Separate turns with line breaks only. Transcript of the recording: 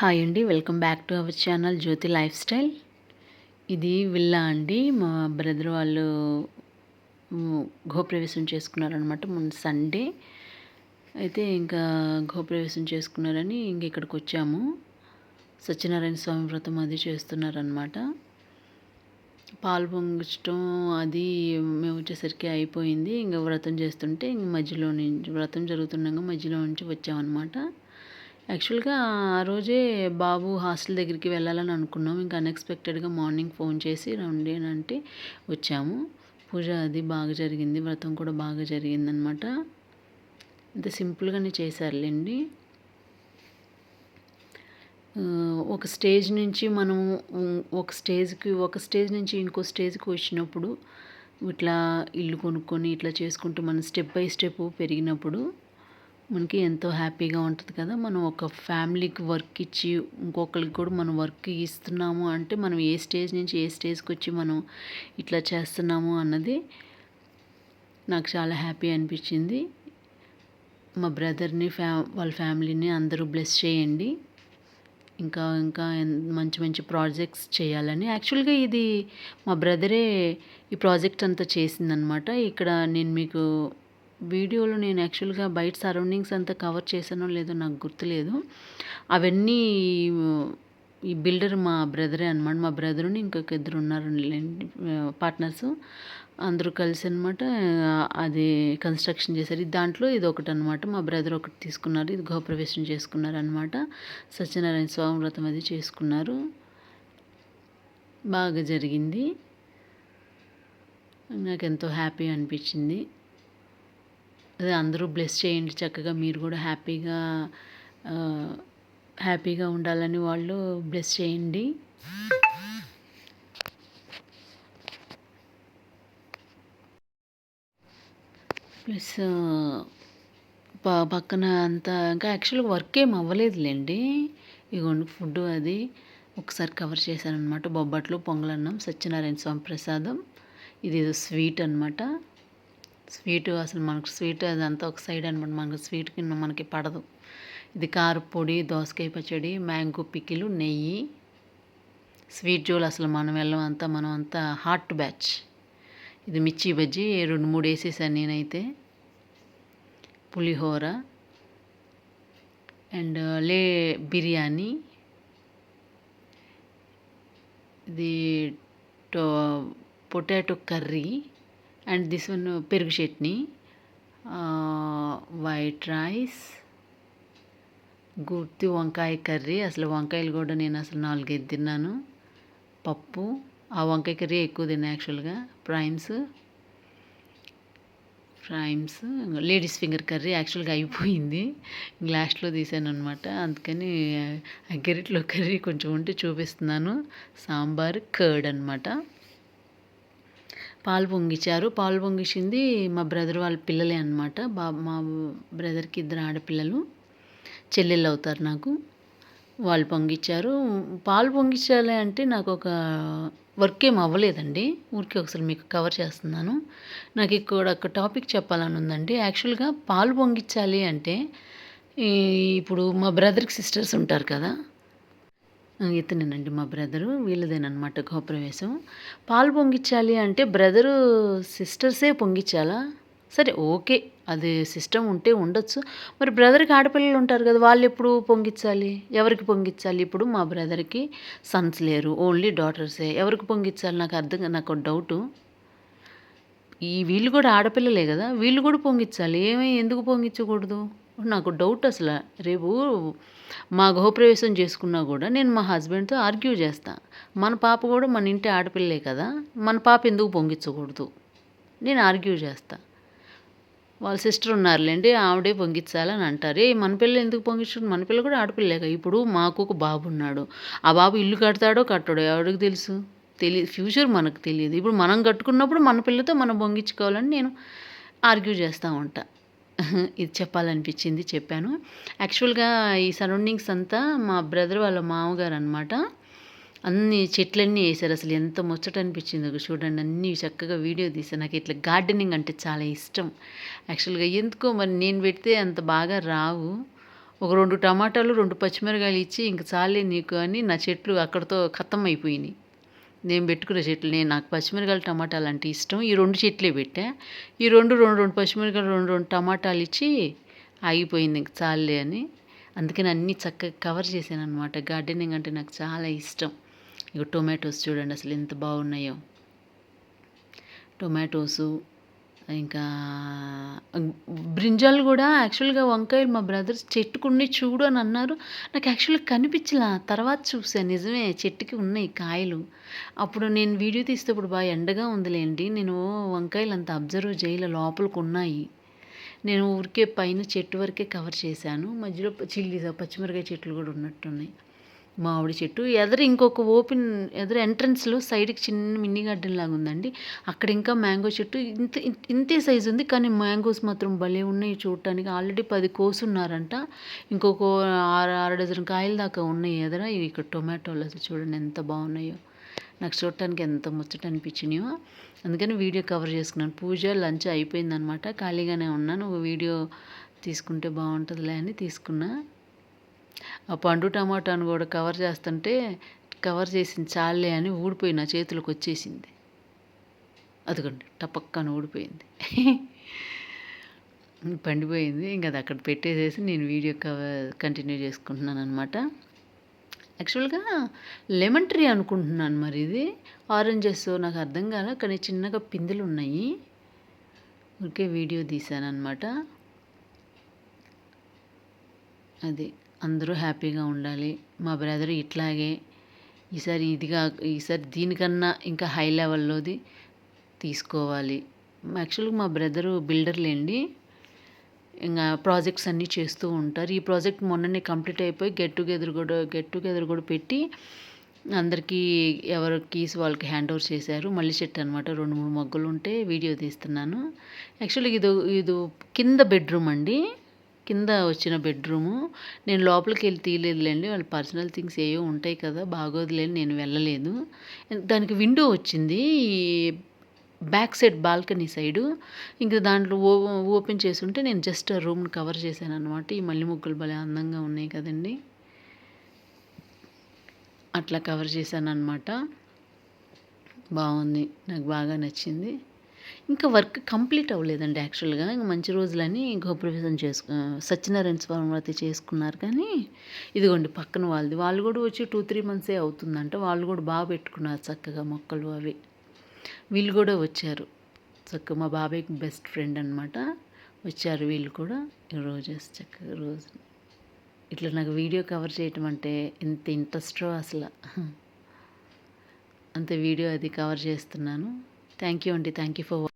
Hi అండి welcome back to our channel Jyothi lifestyle ఇది villa అండి. మా బ్రదర్ వాళ్ళు గోప్రవేశం చేసుకున్నారనమాట మొన్న సండే అయితే ఇంకా గోప్రవేశం చేసుకున్నారని ఇంక ఇక్కడికి వచ్చాము. సత్యనారాయణ స్వామి వ్రతం అది చేస్తున్నారనమాట పాలు పొంగించడం అది మేము వచ్చేసరికి అయిపోయింది. ఇంకా వ్రతం చేస్తుంటే ఇంక మధ్యలో నుంచి వ్రతం జరుగుతుండగా మధ్యలో నుంచి వచ్చామన్నమాట. యాక్చువల్గా ఆ రోజే బాబు హాస్టల్ దగ్గరికి వెళ్ళాలని అనుకున్నాం. ఇంకా అన్ఎక్స్పెక్టెడ్గా మార్నింగ్ ఫోన్ చేసి రండి అని అంటే వచ్చాము. పూజ అది బాగా జరిగింది వ్రతం కూడా బాగా జరిగిందనమాట ఇంత సింపుల్గానే చేశారులేండి. ఒక స్టేజ్ నుంచి మనం ఒక స్టేజ్కి ఒక స్టేజ్ నుంచి ఇంకో స్టేజ్కి వచ్చినప్పుడు ఇట్లా ఇల్లు కొనుక్కొని ఇట్లా చేసుకుంటూ మనం స్టెప్ బై స్టెప్ పెరిగినప్పుడు మనకి ఎంతో హ్యాపీగా ఉంటుంది కదా. మనం ఒక ఫ్యామిలీకి వర్క్ ఇచ్చి ఇంకొకరికి కూడా మనం వర్క్ ఇస్తున్నాము అంటే మనం ఏ స్టేజ్ నుంచి ఏ స్టేజ్కి వచ్చి మనం ఇట్లా చేస్తున్నాము అన్నది నాకు చాలా హ్యాపీ అనిపించింది. మా బ్రదర్ని ఫ్యా వాళ్ళ ఫ్యామిలీని అందరూ బ్లెస్ చేయండి. ఇంకా ఇంకా మంచి మంచి ప్రాజెక్ట్స్ చేయాలని. యాక్చువల్గా ఇది మా బ్రదరే ఈ ప్రాజెక్ట్ అంతా చేసిందనమాట ఇక్కడ నేను మీకు వీడియోలో నేను యాక్చువల్గా బయట సరౌండింగ్స్ అంతా కవర్ చేశానో లేదో నాకు గుర్తులేదు. అవన్నీ ఈ బిల్డర్ మా బ్రదరే అనమాట మా బ్రదరుని ఇంకొక ఇద్దరు ఉన్నారు పార్ట్నర్స్. అందరూ కలిసి అనమాట అది కన్స్ట్రక్షన్ చేశారు. ఇది దాంట్లో ఇది ఒకటి అనమాట మా బ్రదర్ ఒకటి తీసుకున్నారు. ఇది గృహప్రవేశం చేసుకున్నారు అనమాట సత్యనారాయణ స్వామి వ్రతం అది చేసుకున్నారు. బాగా జరిగింది. నాకు ఎంతో హ్యాపీ అనిపించింది. అందరూ బ్లెస్ చేయండి చక్కగా మీరు కూడా హ్యాపీగా హ్యాపీగా ఉండాలని వాళ్ళు బ్లెస్ చేయండి. ప్లస్ పక్కన అంతా ఇంకా యాక్చువల్గా వర్క్ ఏం అవ్వలేదులేండి. ఇగోండి ఫుడ్ అది ఒకసారి కవర్ చేశానమాట బొబ్బట్లు పొంగలన్నం సత్యనారాయణ స్వామి ప్రసాదం. ఇది ఏదో స్వీట్ అనమాట స్వీట్ అసలు మనకు స్వీట్ అదంతా ఒక సైడ్ అనమాట మనకు స్వీట్ కింద మనకి పడదు. ఇది కారపొడి దోసకాయ పచ్చడి మ్యాంగో పికిలు నెయ్యి స్వీట్ జోలు అసలు మనం వెళ్ళం అంతా మనం అంతా హాట్ బ్యాచ్. ఇది మిర్చి బజ్జీ రెండు మూడు వేసేసాను నేనైతే. పులిహోర అండ్ లే బిర్యానీ. ఇది to potato curry. And this one పెరుగు చట్నీ వైట్ రైస్ గుర్తి వంకాయ కర్రీ. అసలు వంకాయలు కూడా నేను అసలు నాలుగైదు తిన్నాను. పప్పు ఆ వంకాయ కర్రీ ఎక్కువ తిన్నా యాక్చువల్గా. ప్రైమ్స్ ఫ్రైమ్స్ లేడీస్ ఫింగర్ కర్రీ యాక్చువల్గా అయిపోయింది. లాస్ట్లో తీసాను అనమాట అందుకని ఆ గెరిట్లో కర్రీ కొంచెం ఉంటే చూపిస్తున్నాను. సాంబార్ కర్డ్ అనమాట పాలు పొంగిచ్చారు. పాలు పొంగిచ్చింది మా బ్రదర్ వాళ్ళ పిల్లలే అనమాట బా మా బ్రదర్కి ఇద్దరు ఆడపిల్లలు. చెల్లెళ్ళు అవుతారు నాకు. వాళ్ళు పొంగిచ్చారు. పాలు పొంగిచ్చాలి అంటే నాకు ఒక వర్క్ ఏం అవ్వలేదండి. ఊరికే ఒకసారి మీకు కవర్ చేస్తున్నాను. నాకు ఇక్కడ ఒక టాపిక్ చెప్పాలని ఉందండి. యాక్చువల్గా పాలు పొంగిచ్చాలి అంటే ఈ ఇప్పుడు మా బ్రదర్కి సిస్టర్స్ ఉంటారు కదా. ఇతనేనండి మా బ్రదరు. వీళ్ళదేనమాట గృహప్రవేశం. పాలు పొంగిచ్చాలి అంటే బ్రదరు సిస్టర్సే పొంగిచ్చాలా? సరే ఓకే. అది సిస్టమ్ ఉంటే ఉండొచ్చు. మరి బ్రదర్కి ఆడపిల్లలు ఉంటారు కదా వాళ్ళు ఎప్పుడు పొంగిచ్చాలి? ఎవరికి పొంగిచ్చాలి? ఇప్పుడు మా బ్రదర్కి సన్స్ లేరు ఓన్లీ డాటర్సే. ఎవరికి పొంగిచ్చాలి? నాకు అర్థం కా- నాకు డౌటు. ఈ వీళ్ళు కూడా ఆడపిల్లలే కదా వీళ్ళు కూడా పొంగిచ్చాలి. ఏమై ఎందుకు పొంగించకూడదు నాకు డౌట్ అసలు. రేపు మా గృహప్రవేశం చేసుకున్నా కూడా నేను మా హస్బెండ్తో ఆర్గ్యూ చేస్తా. మన పాప కూడా మన ఇంటి ఆడపిల్లే కదా మన పాప ఎందుకు పొంగించకూడదు? నేను ఆర్గ్యూ చేస్తా. వాళ్ళ సిస్టర్ ఉన్నారులేండి ఆవిడే పొంగించాలని అంటారు. ఏ మన పిల్ల ఎందుకు పొంగించు మన పిల్ల కూడా ఆడపిల్లేక ఇప్పుడు మాకు ఒక బాబు ఉన్నాడు. ఆ బాబు ఇల్లు కడతాడో కట్టడో ఎవరికి తెలుసు? తెలియదు ఫ్యూచర్ మనకు తెలియదు. ఇప్పుడు మనం కట్టుకున్నప్పుడు మన పిల్లతో మనం పొంగించుకోవాలని నేను ఆర్గ్యూ చేస్తూ ఉంటాను ఇది చెప్పాలనిపించింది చెప్పాను. యాక్చువల్గా ఈ సరౌండింగ్స్ అంతా మా బ్రదర్ వాళ్ళ మామగారు అనమాట అన్ని చెట్లన్నీ వేసారు. అసలు ఎంత ముచ్చట అనిపించింది ఒక చూడండి. అన్నీ చక్కగా వీడియో తీసాను నాకు ఇట్లా గార్డెనింగ్ అంటే చాలా ఇష్టం. యాక్చువల్గా ఎందుకో మరి నేను పెడితే అంత బాగా రావు. ఒక రెండు టమాటాలు రెండు పచ్చిమిరకాయలు ఇచ్చి ఇంక చాలే నీకు అని నా చెట్లు అక్కడితో ఖతం అయిపోయినాయి. నేను పెట్టుకున్న చెట్లు నేను నాకు పచ్చిమిరకాయలు టమాటాలు అంటే ఇష్టం. ఈ రెండు చెట్లే పెట్టా. ఈ రెండు రెండు రెండు పచ్చిమిరకాయలు రెండు రెండు టమాటాలు ఇచ్చి ఆగిపోయింది ఇంక చాలే అని. అందుకని అన్నీ చక్కగా కవర్ చేశాను అనమాట గార్డెనింగ్ అంటే నాకు చాలా ఇష్టం. ఇక టొమాటోస్ చూడండి అసలు ఎంత బాగున్నాయో. టొమాటోసు ఇంకా బ్రింజాలు కూడా యాక్చువల్గా వంకాయలు మా బ్రదర్స్ చెట్టుకుని చూడు అని అన్నారు. నాకు యాక్చువల్గా కనిపించలా. తర్వాత చూసాను నిజమే చెట్టుకి ఉన్నాయి కాయలు. అప్పుడు నేను వీడియో తీసేటప్పుడు బాగా ఎండగా ఉందిలేండి. నేను వంకాయలు అంత అబ్జర్వ్ చేయలే లోపలికి ఉన్నాయి. నేను ఊరికే పైన చెట్టు వరకే కవర్ చేశాను. మధ్యలో చిల్లీ పచ్చిమిరకాయ చెట్లు కూడా ఉన్నట్టున్నాయి. మామిడి చెట్టు. ఎదురు ఇంకొక ఓపెన్ ఎదురు ఎంట్రన్స్లో సైడ్కి చిన్న మిన్ని గార్డెన్ లాగా ఉందండి. అక్కడ ఇంకా మ్యాంగో చెట్టు ఇంత ఇంతే సైజు ఉంది కానీ మ్యాంగోస్ మాత్రం భలే ఉన్నాయి చూడటానికి. ఆల్రెడీ పది కోసున్నారంట ఇంకొక ఆరు ఆరు డజన్ కాయల దాకా ఉన్నాయి ఎదుర. ఇవి ఇక్కడ టొమాటోలు అసలు చూడండి ఎంత బాగున్నాయో. నాకు చూడటానికి ఎంత ముచ్చట అనిపించినాయో. అందుకని వీడియో కవర్ చేసుకున్నాను. పూజ లంచ్ అయిపోయిందనమాట. ఖాళీగానే ఉన్నాను. ఒక వీడియో తీసుకుంటే బాగుంటుందిలే అని తీసుకున్నా. పండు టమాటాను కూడా కవర్ చేస్తుంటే కవర్ చేసింది చాలే అని ఊడిపోయి నా చేతులకు వచ్చేసింది. అదిగోండి టపక్కన ఊడిపోయింది. పండిపోయింది. ఇంకా అది అక్కడ పెట్టేసేసి నేను వీడియో కవర్ కంటిన్యూ చేసుకుంటున్నాను అనమాట యాక్చువల్గా లెమన్ ట్రీ అనుకుంటున్నాను మరి ఇది. ఆరెంజెస్ నాకు అర్థం కాల కానీ చిన్నగా పిందెలు ఉన్నాయి. ఊరికే వీడియో తీశాను అనమాట అది. అందరూ హ్యాపీగా ఉండాలి. మా బ్రదర్ ఇట్లాగే. ఈసారి ఇదిగా ఈసారి దీనికన్నా ఇంకా హై లెవెల్లోది తీసుకోవాలి. యాక్చువల్గా మా బ్రదరు బిల్డర్లేండి ఇంకా ప్రాజెక్ట్స్ అన్నీ చేస్తూ ఉంటారు. ఈ ప్రాజెక్ట్ మొన్ననే కంప్లీట్ అయిపోయి గెట్ టుగెదర్ కూడా గెట్ టుగెదర్ కూడా పెట్టి అందరికీ ఎవరు కీస్ వాళ్ళకి హ్యాండ్ ఓవర్ చేశారు. మళ్ళీ చెట్టు అనమాట రెండు మూడు మొగ్గలు ఉంటే వీడియో తీస్తున్నాను. యాక్చువల్గా ఇది ఇది కింద బెడ్రూమ్ అండి. కింద వచ్చిన బెడ్రూము. నేను లోపలికి వెళ్ళి తీయలేదులేండి. వాళ్ళ పర్సనల్ థింగ్స్ ఏవో ఉంటాయి కదా బాగోదులేని నేను వెళ్ళలేదు. దానికి విండో వచ్చింది. Back side balcony side. ఇంకా దాంట్లో ఓ ఓపెన్ చేసి ఉంటే నేను జస్ట్ ఆ రూమ్ని కవర్ చేశాను అనమాట ఈ మల్లె ముగ్గులు భలే అందంగా ఉన్నాయి కదండి. అట్లా కవర్ చేశాను అనమాట బాగుంది. నాకు బాగా నచ్చింది. ఇంకా వర్క్ కంప్లీట్ అవ్వలేదండి యాక్చువల్గా. ఇంకా మంచి రోజులని గృహప్రవేశం చేసుకు సత్యనారాయణ స్వామి వ్రతి చేసుకున్నారు కానీ ఇదిగోండి పక్కన వాళ్ళది. వాళ్ళు కూడా వచ్చి టూ త్రీ మంత్సే అవుతుందంట. వాళ్ళు కూడా బాగా పెట్టుకున్నారు చక్కగా మొక్కలు అవి. వీళ్ళు కూడా వచ్చారు. చక్కగా మా బాబాయ్కి బెస్ట్ ఫ్రెండ్ అనమాట వచ్చారు వీళ్ళు కూడా. రోజు చక్కగా రోజు. ఇట్లా నాకు వీడియో కవర్ చేయటం అంటే ఎంత ఇంట్రెస్టో అసలు. అంత వీడియో అది కవర్ చేస్తున్నాను. థ్యాంక్ యూ అండి. Thank you for